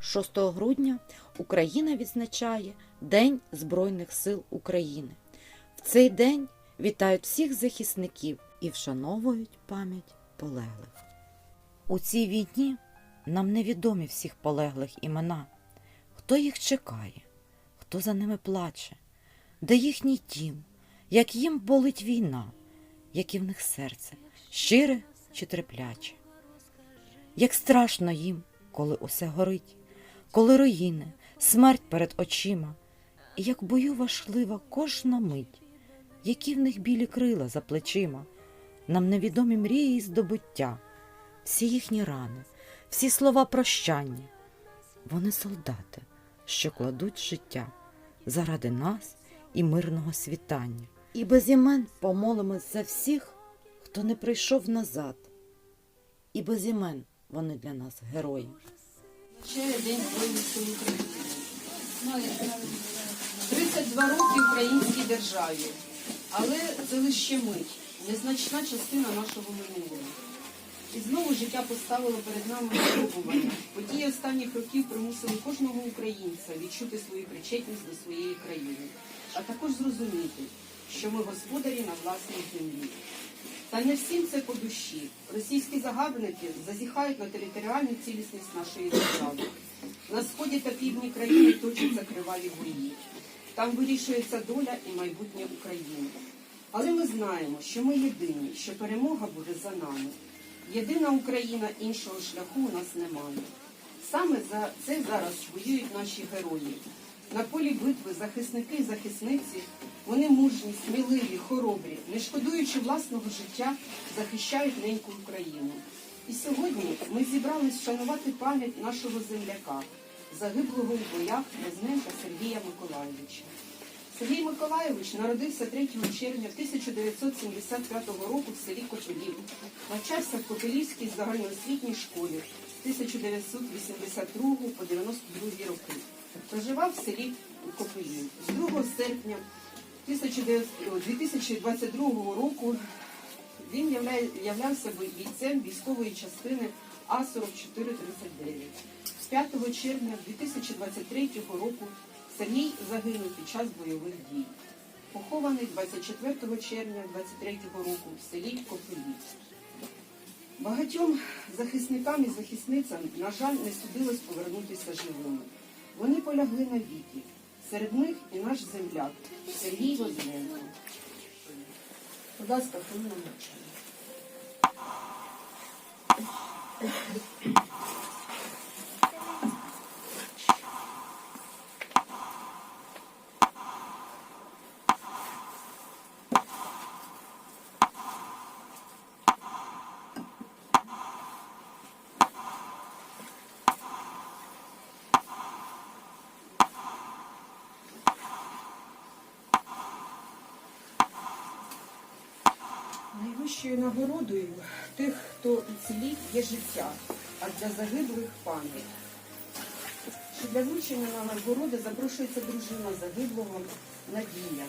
6 грудня Україна відзначає День Збройних сил України. В цей день вітають всіх захисників і вшановують пам'ять полеглих. У цій війні нам невідомі всіх полеглих імена, хто їх чекає, хто за ними плаче, де їхній дім, як їм болить війна, яке в них серце, щире чи трепляче. Як страшно їм, коли усе горить, коли руїни, смерть перед очима, як бою важлива кожна мить, які в них білі крила за плечима, нам невідомі мрії і здобуття, всі їхні рани, всі слова прощання. Вони солдати, що кладуть життя заради нас і мирного світання. І без імен помолимось за всіх, хто не прийшов назад. І без імен вони для нас герої. Ще День Збройних України. 32 роки українській державі, але це лише мить, незначна частина нашого минулого. І знову життя поставило перед нами випробування. Події останніх років примусили кожного українця відчути свою причетність до своєї країни, а також зрозуміти, що ми господарі на власній землі. Та не всім це по душі. Російські загарбники зазіхають на територіальну цілісність нашої держави. На сході та півдні країни точаться криваві бої. Там вирішується доля і майбутнє України. Але ми знаємо, що ми єдині, що перемога буде за нами. Єдина Україна, іншого шляху у нас немає. Саме за це зараз воюють наші герої. На полі битви захисники і захисниці, вони мужні, сміливі, хоробрі, не шкодуючи власного життя, захищають неньку Україну. І сьогодні ми зібрались вшанувати пам'ять нашого земляка, загиблого у боях Резненка Сергія Миколайовича. Сергій Миколайович народився 3 червня 1975 року в селі Копилів. Навчався в Копилівській загальноосвітній школі з 1982 по 92 роки. Проживав в селі Копилів. З 2 серпня 2022 року він являвся бійцем військової частини А-4439. З 5 червня 2023 року Сергій загинув під час бойових дій. Похований 24 червня 2023 року в селі Копилів. Багатьом захисникам і захисницям, на жаль, не судилось повернутися живими. Вони полягли на віки. Серед них і наш земляк Сергій Возленко. Будь ласка, хвилина мовчання. Найвищою нагородою тих, хто уцілів, є життя, а для загиблих пам'ять. Для вручення нагороди запрошується дружина загиблого Надія.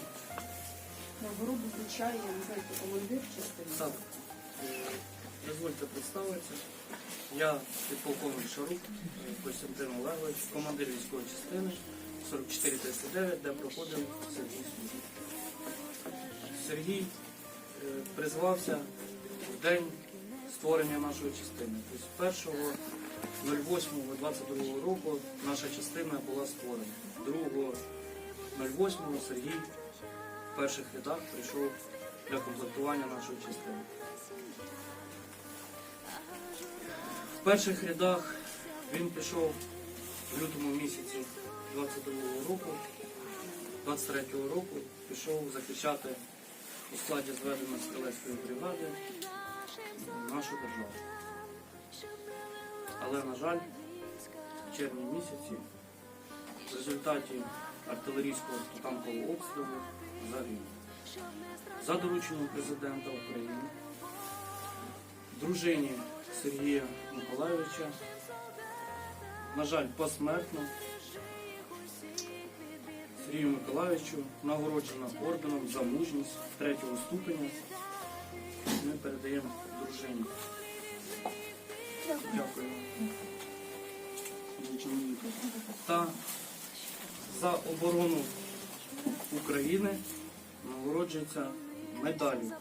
Нагороду вручає, я не знаю, командир частини. Е, дозвольте представитися. Я підполковник Шарук Костянтин Олегович, командир військової частини 4439, де проходив Сергій. Сергій призвався в день створення нашої частини. Тобто 1.08.22 року наша частина була створена. 2.08 Сергій в перших рядах прийшов для комплектування нашої частини. В перших рядах він пішов в лютому місяці 22-го року, 23-го року пішов захищати у складі зведеної стрілецької бригади нашу державу. Але, на жаль, в червні місяці в результаті артилерійського та танкового обстрілу загинув. За дорученням президента України, дружині Сергія Миколайовича, на жаль, посмертно Сергію Миколайовичу нагороджена орденом за мужність третього ступеня. Ми передаємо дружині. Дякую. та за оборону України нагороджується медаллю.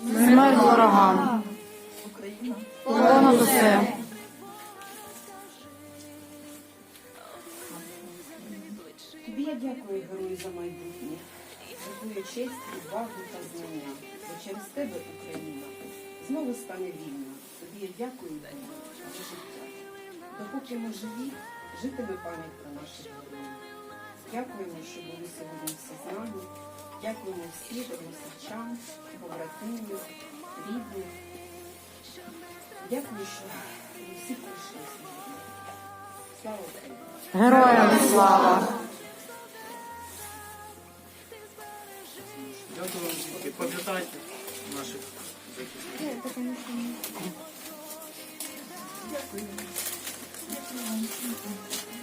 Смерть ворогам. Понад усе. Тобі я дякую, герою, за майбутнє, за твою честь, відвагу та знання. Бо через тебе Україна знову стане вільна. Тобі я дякую за життя. Допоки ми живі, житиме пам'ять про наших героїв. Дякуємо, що були сьогодні всі з нами. Дякуємо всім односельчан, побратимів, рідних. Дякую, що ви всі прийшли сьогодні. Слава Україні! Героям слава. Дякую вам дітки. Пам'ятайте наших захисників. Всім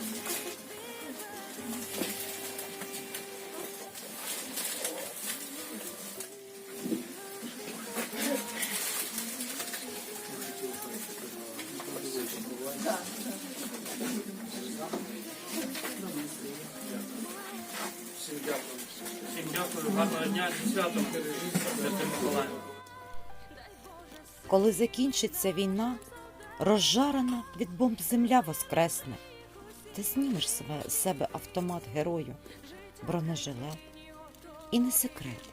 Коли закінчиться війна, розжарена від бомб земля воскресне. Ти знімеш себе, себе автомат герою, бронежилет. І не секрет.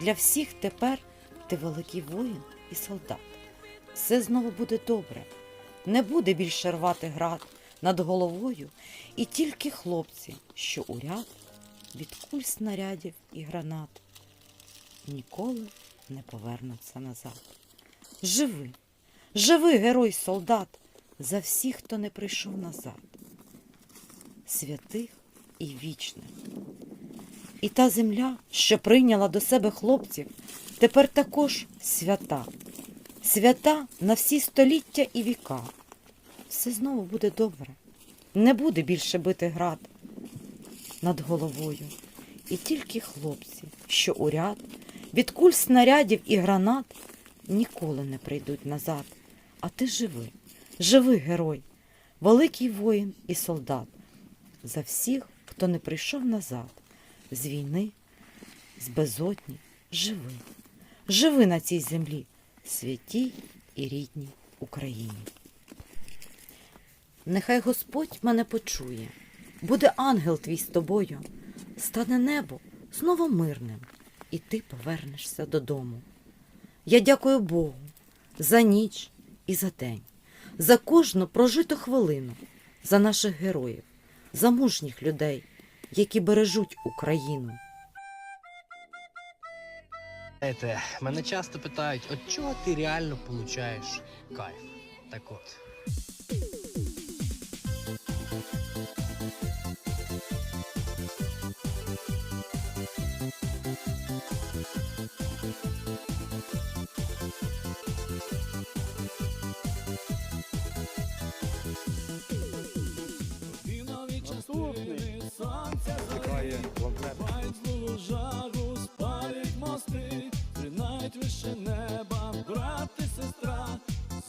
Для всіх тепер ти великий воїн і солдат. Все знову буде добре. Не буде більше рвати град над головою, і тільки хлопці, що у ряд від куль снарядів і гранат ніколи не повернуться назад. Живи, живи, герой солдат, за всіх, хто не прийшов назад, святих і вічних. І та земля, що прийняла до себе хлопців, тепер також свята, свята на всі століття і віка. Все знову буде добре, не буде більше бити град над головою. І тільки хлопці, що у ряд від куль снарядів і гранат ніколи не прийдуть назад. А ти живи, живи, герой, великий воїн і солдат. За всіх, хто не прийшов назад, з війни, з безодні, живи, живи на цій землі, святій і рідній Україні. Нехай Господь мене почує, буде ангел твій з тобою, стане небо знову мирним, і ти повернешся додому. Я дякую Богу за ніч і за день, за кожну прожиту хвилину, за наших героїв, за мужніх людей, які бережуть Україну. Знаєте, мене часто питають, от чого ти реально получаєш кайф? Так от. Жагу спалять мости, Тринають вище неба, брат і сестра,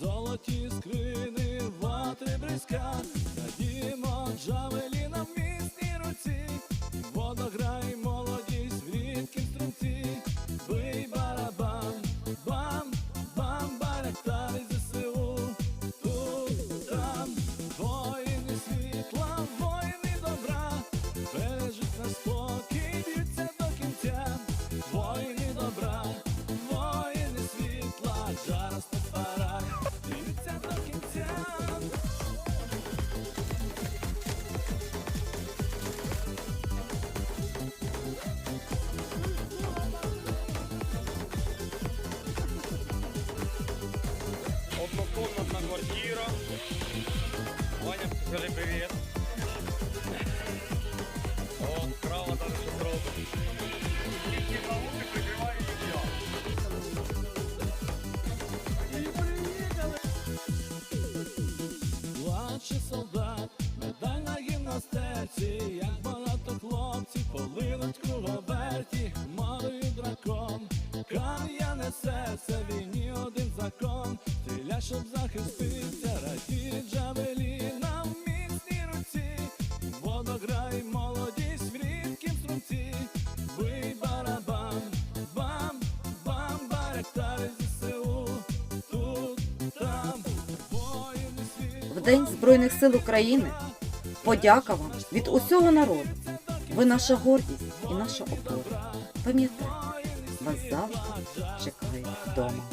золоті скрини, ватри бризка, Дадімо джавелі зараз по парах, б'ються до кінця. Однокомнатная квартира. Ваня, скажи привет. вулиці, як багато хлопців, полинуть круговерті, морою дракон, кам'яне серце, війні один закон, стріля, щоб захиститься, радіть джавеліна в міцній руці, водограй, молодість в рідкім струнці, бий барабан, бам, бам, баректари ЗСУ, тут, там, в День Збройних сил України подяка вам від усього народу. Ви наша гордість і наша опора. Пам'ятайте, вас завжди чекають вдома.